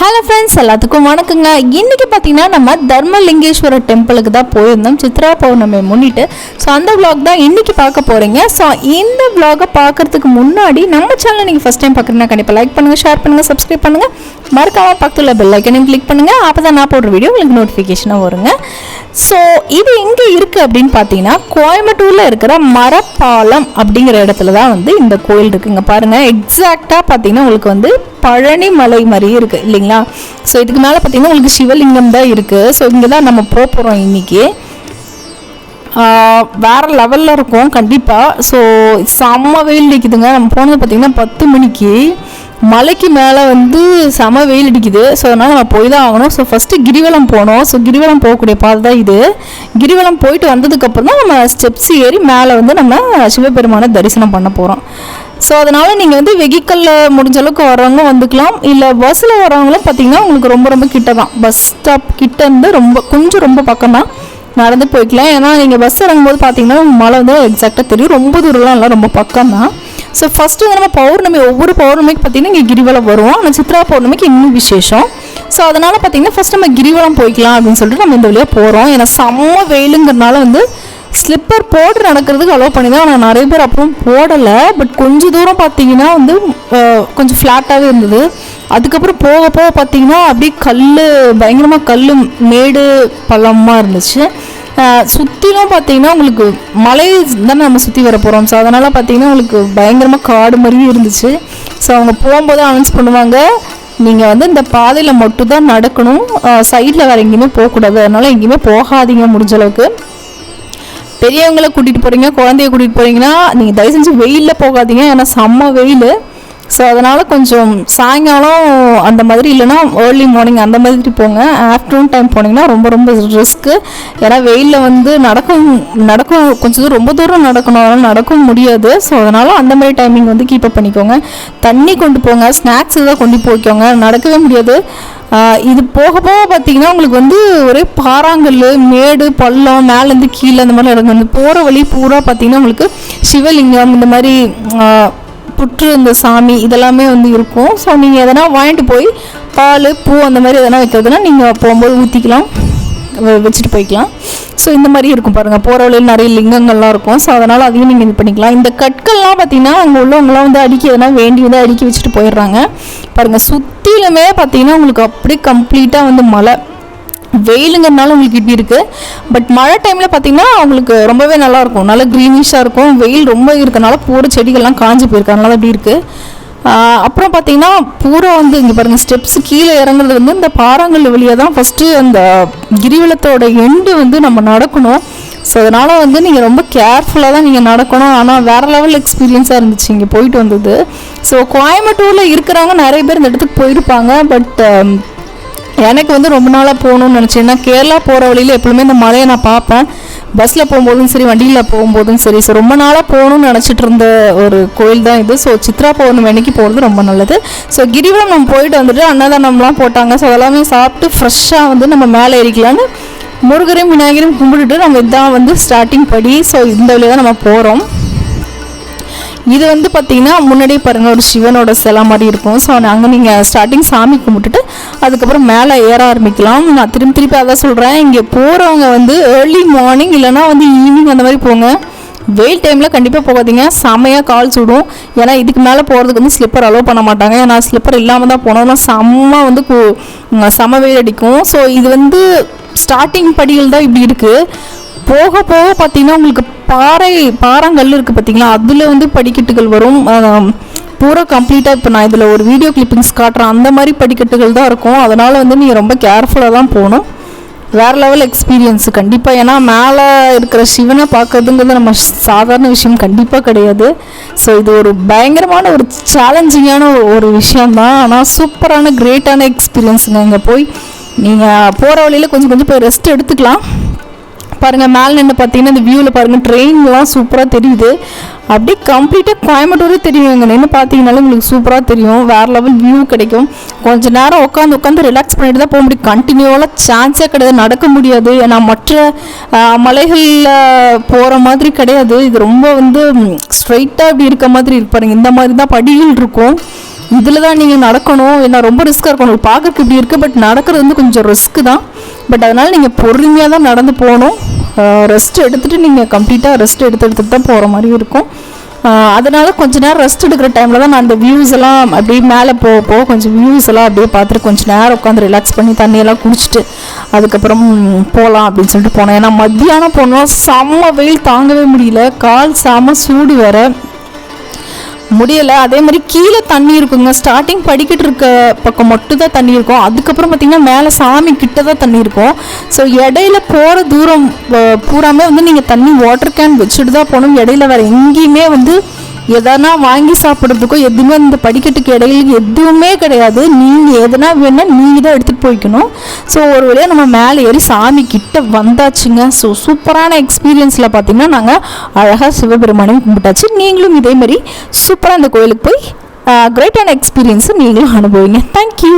Hello friends எல்லாத்துக்கும் வணக்கங்க. இன்னைக்கு பார்த்தீங்கன்னா நம்ம தர்மலிங்கேஸ்வரர் டெம்பிளுக்கு தான் போயிருந்தோம். சித்ரா பௌர்ணமி முன்னிட்டு. ஸோ அந்த vlog தான் இன்னைக்கு பார்க்க போகிறீங்க ஸோ இந்த vlog-அ பார்க்கறதுக்கு முன்னாடி நம்ம சேனல் நீங்கள் ஃபஸ்ட் டைம் பார்க்குறீங்கன்னா கண்டிப்பாக லைக் பண்ணுங்கள் ஷேர் பண்ணுங்கள் சப்ஸ்கிரைப் பண்ணுங்கள் மறக்காமல் பக்கத்தில் பெல் ஐக்கனையும் கிளிக் பண்ணுங்கள் அப்போ தான் நான் போடுற வீடியோ உங்களுக்கு நோட்டிஃபிகேஷனாக வருங்க. ஸோ இது எங்கே இருக்குது அப்படின்னு பார்த்தீங்கன்னா கோயம்புத்தூரில் இருக்கிற மரப்பாலம் அப்படிங்கிற இடத்துல தான் வந்து இந்த கோயில் இருக்குங்க. பாருங்கள் எக்ஸாக்டாக பார்த்தீங்கன்னா உங்களுக்கு வந்து பழனி மலை மாதிரியே இருக்குது இல்லைங்களா? ஸோ இதுக்கு மேலே பார்த்தீங்கன்னா உங்களுக்கு சிவலிங்கம் தான் இருக்குது ஸோ இங்கே தான் நம்ம போக போகிறோம் இன்றைக்கி வேற லெவலில் இருக்கும் கண்டிப்பாக ஸோ செம்ம வெயில் அடிக்குதுங்க. நம்ம போனது பார்த்தீங்கன்னா பத்து மணிக்கு. மலைக்கு மேலே வந்து செம வெயில் அடிக்குது. ஸோ அதனால் நம்ம போய் தான் ஆகணும். ஸோ ஃபஸ்ட்டு கிரிவலம் போனோம். ஸோ கிரிவலம் போகக்கூடிய பாதை தான் இது. கிரிவலம் போயிட்டு வந்ததுக்கப்புறம் தான் நம்ம ஸ்டெப்ஸ் ஏறி மேலே வந்து நம்ம சிவபெருமானை தரிசனம் பண்ண போகிறோம் ஸோ அதனால் நீங்கள் வந்து வெஹிக்கலில் முடிஞ்ச அளவுக்கு வரவங்க வந்துக்கலாம். இல்லை பஸ்ஸில் வரவங்களும் பார்த்தீங்கன்னா உங்களுக்கு ரொம்ப ரொம்ப கிட்ட தான் பஸ் ஸ்டாப் கிட்ட இருந்து ரொம்ப கொஞ்சம் ரொம்ப பக்கம் தான் நடந்து போய்க்கலாம். ஏன்னா நீங்கள் பஸ் இறங்கும்போது பார்த்தீங்கன்னா மழை வந்து எக்ஸாக்டாக தெரியும். ரொம்ப தூரம்லாம் இல்லை ரொம்ப பக்கம் தான் ஸோ ஃபஸ்ட்டு வந்து நம்ம பௌர்ணமி ஒவ்வொரு பௌர்ணமிக்கு பார்த்திங்கன்னா இங்கே கிரிவலம் வரும். ஆனால் சித்ரா பௌர்ணமிக்கு இன்னும் விசேஷம். ஸோ அதனால் பார்த்தீங்கன்னா ஃபஸ்ட் நம்ம கிரிவலம் போய்க்கலாம் அப்படின்னு சொல்லிட்டு நம்ம இந்த வழியாக போகிறோம் ஏன்னா செம்ம வெயிலுங்கிறனால வந்து ஸ்லிப்பர் போட்டு நடக்கிறதுக்கு அலோவ் பண்ணி தான் ஆனால் நிறைய பேர் அப்புறம் போடலை. பட் கொஞ்சம் தூரம் பார்த்தீங்கன்னா வந்து கொஞ்சம் ஃப்ளாட்டாகவே இருந்தது. அதுக்கப்புறம் போக போக பார்த்தீங்கன்னா அப்படியே கல் பயங்கரமாக கல் மேடு பள்ளமாக இருந்துச்சு. சுற்றிலும் பார்த்தீங்கன்னா உங்களுக்கு மலை தானே நம்ம சுற்றி வர போகிறோம் ஸோ அதனால் பார்த்தீங்கன்னா உங்களுக்கு பயங்கரமாக காடு மாதிரியும் இருந்துச்சு. ஸோ அவங்க போகும்போது அனௌன்ஸ் பண்ணுவாங்க நீங்கள் வந்து இந்த பாதையில் மட்டும் தான் நடக்கணும் சைடில் வேறு எங்கேயுமே போகக்கூடாது. அதனால் எங்கேயுமே போகாதீங்க முடிஞ்ச அளவுக்கு. பெரியவங்களை கூட்டிகிட்டு போகிறீங்க குழந்தைய கூட்டிகிட்டு போகிறீங்கன்னா நீங்கள் தயவு செஞ்சு வெயிலில் போகாதீங்க. ஏன்னா செம்ம வெயில். ஸோ அதனால் கொஞ்சம் சாயங்காலம் அந்த மாதிரி இல்லைன்னா ஏர்லி மார்னிங் அந்த மாதிரி போங்க. ஆஃப்டர்நூன் டைம் போனீங்கன்னா ரொம்ப ரொம்ப ரிஸ்க்கு ஏன்னா வெயிலில் வந்து நடக்கும் நடக்கும் கொஞ்சம் தூரம் ரொம்ப தூரம் நடக்கணும். அதனால் நடக்கவும் முடியாது. ஸோ அதனால் அந்த மாதிரி டைமிங் வந்து கீப்பப் பண்ணிக்கோங்க. தண்ணி கொண்டு போங்க. ஸ்நாக்ஸ் ஏதாவது கொண்டு போய்க்கோங்க நடக்கவே முடியாது. இது போக போக பார்த்தீங்கன்னா உங்களுக்கு வந்து ஒரே பாறாங்கல் மேடு பள்ளம் மேலேருந்து கீழே அந்த மாதிரி இடங்கள் வந்து போகிற வழி பூரா பார்த்தீங்கன்னா உங்களுக்கு சிவலிங்கம் இந்த மாதிரி புற்று இந்த சாமி இதெல்லாமே வந்து இருக்கும். ஸோ நீங்கள் எதனா வாங்கிட்டு போய் பால் பூ அந்த மாதிரி எதனா வைக்கிறதுனா நீங்கள் போகும்போது ஊற்றிக்கலாம் வ- வச்சுட்டு போய்க்கலாம். ஸோ இந்த மாதிரி இருக்கும் பாருங்கள் போகிற வழியில் நிறைய லிங்கங்கள்லாம் இருக்கும். ஸோ அதனால் அதையும் நீங்கள் இது பண்ணிக்கலாம். இந்த கற்கள்லாம் பார்த்தீங்கன்னா அங்கே உள்ளவங்களாம் வந்து அடுக்கி எதனா வேண்டி வந்து அடுக்கி வச்சுட்டு போயிடுறாங்க. பாருங்கள் சுற்றிலுமே பார்த்தீங்கன்னா உங்களுக்கு அப்படியே கம்ப்ளீட்டாக வந்து மழை. வெயிலுங்கிறனால உங்களுக்கு இப்படி இருக்குது பட் மழை டைமில் பார்த்தீங்கன்னா அவங்களுக்கு ரொம்பவே நல்லாயிருக்கும் நல்லா க்ரீனிஷாக இருக்கும். வெயில் ரொம்ப இருக்கனால பூரா செடிகள்லாம் காஞ்சி போயிருக்கு. அதனால அப்படி இருக்குது அப்புறம் பார்த்தீங்கன்னா பூரா வந்து இங்கே பாருங்கள் ஸ்டெப்ஸ் கீழே இறங்குறது வந்து இந்த பாறாங்கல் வழியாக தான் ஃபஸ்ட்டு அந்த கிரிவலத்தோட எண்டு வந்து நம்ம நடக்கணும். ஸோ அதனால் வந்து நீங்கள் ரொம்ப கேர்ஃபுல்லாக தான் நீங்கள் நடக்கணும். ஆனால் வேறு லெவல் எக்ஸ்பீரியன்ஸாக இருந்துச்சு இங்கே போயிட்டு வந்தது. ஸோ கோயம்புத்தூரில் இருக்கிறவங்க நிறைய பேர் இந்த இடத்துக்கு போயிருப்பாங்க. பட் um, எனக்கு வந்து ரொம்ப நாளாக போகணும்னு நினச்சேன். ஏன்னா கேரளா போகிற வழியில் எப்பவுமே இந்த மலையை நான் பார்ப்பேன். பஸ்ஸில் போகும்போதும் சரி வண்டியில் போகும்போதும் சரி. ஸோ ரொம்ப நாளாக போகணும்னு நினச்சிட்டு இருந்த ஒரு கோயில் தான் இது. ஸோ சித்ரா பௌர்ணமி அன்னைக்கு போகிறது ரொம்ப நல்லது. ஸோ கிரிவலம் நம்ம போயிட்டு வந்துட்டு அன்னதானம்லாம் போட்டாங்க. ஸோ அதெல்லாமே சாப்பிட்டு ஃப்ரெஷ்ஷாக வந்து நம்ம மேலே ஏறிக்கலான்னு முருகரையும் விநாயகரையும் கும்பிட்டுட்டு நம்ம இதான் வந்து ஸ்டார்டிங் படி. ஸோ இந்த வழியாக தான் நம்ம போகிறோம் இது வந்து பார்த்திங்கன்னா முன்னாடியே பாருங்கள் ஒரு சிவனோட சிலை மாதிரி இருக்கும். ஸோ அங்கே நீங்கள் ஸ்டார்டிங் சாமி கும்பிட்டுட்டு அதுக்கப்புறம் மேலே ஏற ஆரம்பிக்கலாம். நான் திரும்பி திருப்பி அதான் சொல்கிறேன் இங்கே போகிறவங்க வந்து ஏர்லி மார்னிங் இல்லைன்னா வந்து ஈவினிங் அந்த மாதிரி போங்க. வெயில் டைமில் கண்டிப்பாக போகாதீங்க. செமையாக கால் சுடும். ஏன்னா இதுக்கு மேலே போகிறதுக்கு வந்து ஸ்லிப்பர் அலோவ் பண்ண மாட்டாங்க. ஏன்னா ஸ்லிப்பர் இல்லாமல் தான் போனோம்னா செம்ம வந்து கு- செம வெயில் அடிக்கும். ஸோ இது வந்து ஸ்டார்டிங் படிகள் தான் இப்படி இருக்குது போக போக பார்த்தீங்கன்னா உங்களுக்கு பாறை பாறாங்கல் இருக்குது பார்த்தீங்களா? அதில் வந்து படிக்கட்டுகள் வரும். பூரா கம்ப்ளீட்டாக இப்போ நான் இதில் ஒரு வீடியோ கிளிப்பிங்ஸ் காட்டுறேன். அந்த மாதிரி படிக்கட்டுகள் தான் இருக்கும். அதனால் வந்து நீங்கள் ரொம்ப கேர்ஃபுல்லாக தான் போகணும். வேறு லெவல் எக்ஸ்பீரியன்ஸு கண்டிப்பாக ஏன்னா மேலே இருக்கிற சிவனை பார்க்கறதுங்கிறது நம்ம சாதாரண விஷயம் கண்டிப்பாக கிடையாது. ஸோ இது ஒரு பயங்கரமான ஒரு சேலஞ்சிங்கான ஒரு விஷயந்தான் ஆனால் சூப்பரான கிரேட்டான எக்ஸ்பீரியன்ஸுங்க இங்கே போய் நீங்கள் போகிற வழியில் கொஞ்சம் கொஞ்சம் போய் ரெஸ்ட் எடுத்துக்கலாம். பாருங்கள் மேலே நின்று பார்த்தீங்கன்னா இந்த வியூவில் பாருங்கள் ட்ரெயின்லாம் சூப்பராக தெரியுது. அப்படியே கம்ப்ளீட்டாக கோயம்புத்தூரே தெரியும் நின்று பார்த்தீங்கனாலும் உங்களுக்கு சூப்பராக தெரியும். வேறு லெவல் வியூ கிடைக்கும். கொஞ்ச நேரம் உட்காந்து உட்காந்து ரிலாக்ஸ் பண்ணிட்டு தான் போக முடியும். கண்டினியூவாக சான்ஸே கிடையாது. நடக்க முடியாது. ஏன்னா மற்ற மலைகளில் போகிற மாதிரி கிடையாது. இது ரொம்ப வந்து ஸ்ட்ரைட்டாக இப்படி இருக்க மாதிரி இருப்பாருங்க இந்த மாதிரி தான் படிகள் இருக்கும். இதில் தான் நீங்கள் நடக்கணும். ஏன்னா ரொம்ப ரிஸ்க்காக இருக்கும். உங்களுக்கு பார்க்குறக்கு இப்படி இருக்குது பட் நடக்கிறது வந்து கொஞ்சம் ரிஸ்க்கு தான். பட் அதனால் நீங்கள் பொறுமையாக தான் நடந்து போகணும். ரெஸ்ட் எடுத்துகிட்டு நீங்கள் கம்ப்ளீட்டாக ரெஸ்ட் எடுத்து எடுத்துகிட்டு தான் போகிற மாதிரி இருக்கும். அதனால் அதனால கொஞ்ச நேரம் ரெஸ்ட் எடுக்கிற டைமில் தான் நான் அந்த வியூஸ் எல்லாம் அப்படியே மேலே போக போக கொஞ்சம் வியூஸ் எல்லாம் அப்படியே பார்த்துட்டு கொஞ்சம் நேரம் உட்காந்து ரிலாக்ஸ் பண்ணி தண்ணியெல்லாம் குடிச்சிட்டு அதுக்கப்புறம் போகலாம் அப்படின்னு சொல்லிட்டு போனேன். ஏன்னா மத்தியானம் போனோம். செம்ம வெயில் தாங்கவே முடியல. கால் செம சூடு வேறு. முடியலை. அதே மாதிரி கீழே தண்ணி இருக்குங்க. ஸ்டார்டிங் படிக்கட்டு இருக்க பக்கம் மட்டும் தான் தண்ணி இருக்கும். அதுக்கப்புறம் பார்த்தீங்கன்னா மேலே சாமி கிட்ட தான் தண்ணி இருக்கும். ஸோ இடையில போகிற தூரம் பூராமே வந்து நீங்கள் தண்ணி வாட்டர் கேன் வச்சுட்டு தான் போகணும். இடையில வேறு எங்கேயுமே வந்து எதனா வாங்கி சாப்பிட்றதுக்கோ எதுவுமே இந்த படிக்கட்டுக்கு இடையில எதுவுமே கிடையாது. நீங்கள் எதனா வேணால் நீங்கள் தான் எடுத்து போய்க்கணும். ஸோ ஒரு வழியாக நம்ம மேலே ஏறி சாமி கிட்ட வந்தாச்சுங்க. ஸோ சூப்பரான எக்ஸ்பீரியன்ஸில் பார்த்தீங்கன்னா நாங்கள் அழகாக சிவபெருமானையும் கும்பிட்டாச்சு. நீங்களும் இதே மாதிரி சூப்பராக இந்த கோயிலுக்கு போய் கிரேட்டான எக்ஸ்பீரியன்ஸை நீங்களும் அனுபவிங்க. தேங்க்யூ